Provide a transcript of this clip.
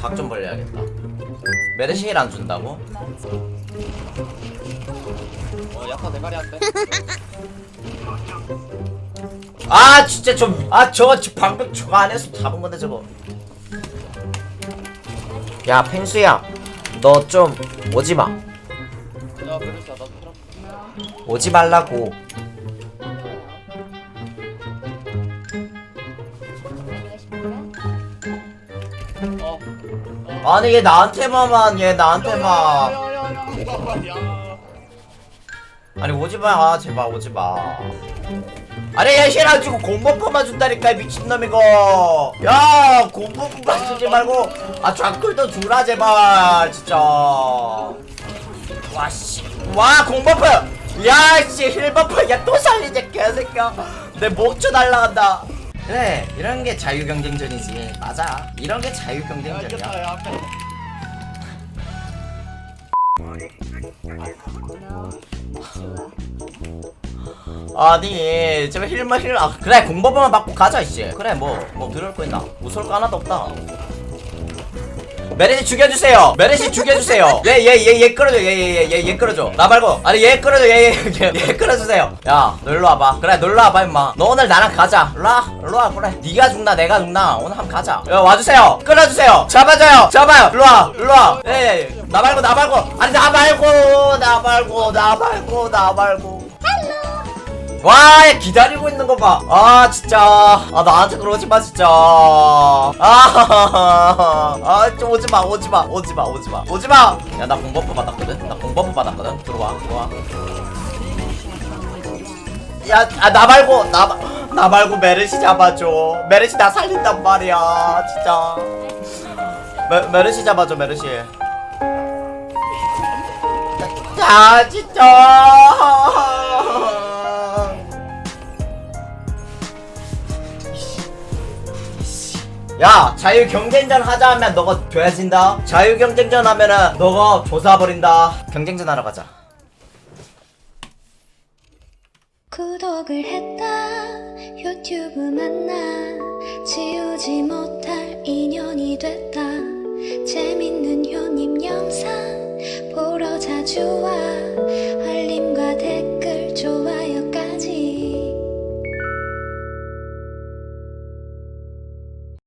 각 좀 벌려야겠다. 메르시일 안 준다고? 어 약간 대가리 한대 아 진짜 좀아 저거 지- 방금 저거 안에서 잡은 건데 저거. 야 펭수야, 너 좀 오지 마. 야 베르시아 나도 그럼 오지 말라고. 아니 얘 나한테만만 얘 나한테만. 아니 오지 마 아, 제발 오지 마. 아니 얘 주고 공범퍼만 준다니까 이 미친놈 이거. 야 공범퍼만 주지 말고 아 좌클도 주라 제발 진짜. 와씨 와 공범퍼. 야씨 힐버퍼 야또 살리자 개새끼야. 내 목초 날라간다. 그래 이런 게 자유 경쟁전이지. 맞아. 이런 게 자유 야 경쟁전이야. 이겼다 앞에 아니 제발 힐만 힐 아, 그래 공법만 받고 가자 이씨. 그래 뭐뭐 들을 거 있나? 무서울 거 하나도 없다 메르시 죽여주세요 메르시 죽여주세요 얘 얘 얘 얘 끌어줘 얘 얘 얘 얘 끌어줘 나 말고 아니 얘 끌어줘 얘 얘얘 끌어주세요 야너 일로 와봐 그래 너 일로 와봐 임마 너 오늘 나랑 가자 일로 와 일로 와 그래 네가 죽나 내가 죽나 오늘 한번 가자 야 와주세요 끌어주세요 잡아줘요 잡아요 일로 와 일로 와 예나 말고 나 말고 아니 나 말고 나 말고 나 말고 나 말고 와, 얘 기다리고 있는 거 봐. 아, 진짜. 아, 나한테 그러지 마, 진짜. 아, 아, 좀 오지 마, 오지 마, 오지 마, 오지 마, 오지 마. 야, 나 공버프 받았거든. 나 공버프 받았거든. 들어와, 들어와. 야, 아, 나 말고, 나, 마- 나 말고 메르시 잡아줘. 메르시 나 살린단 말이야, 진짜. 메, 메르시 잡아줘, 메르시. 야, 진짜. 야 자유 경쟁전 하자 하면 너가 줘야진다. 자유 경쟁전 하면은 너가 조사버린다. 경쟁전 하러 가자. 구독을 했다. 유튜브 만나. 지우지 못할 인연이 됐다. 재밌는 효님 영상. 보러 자주 와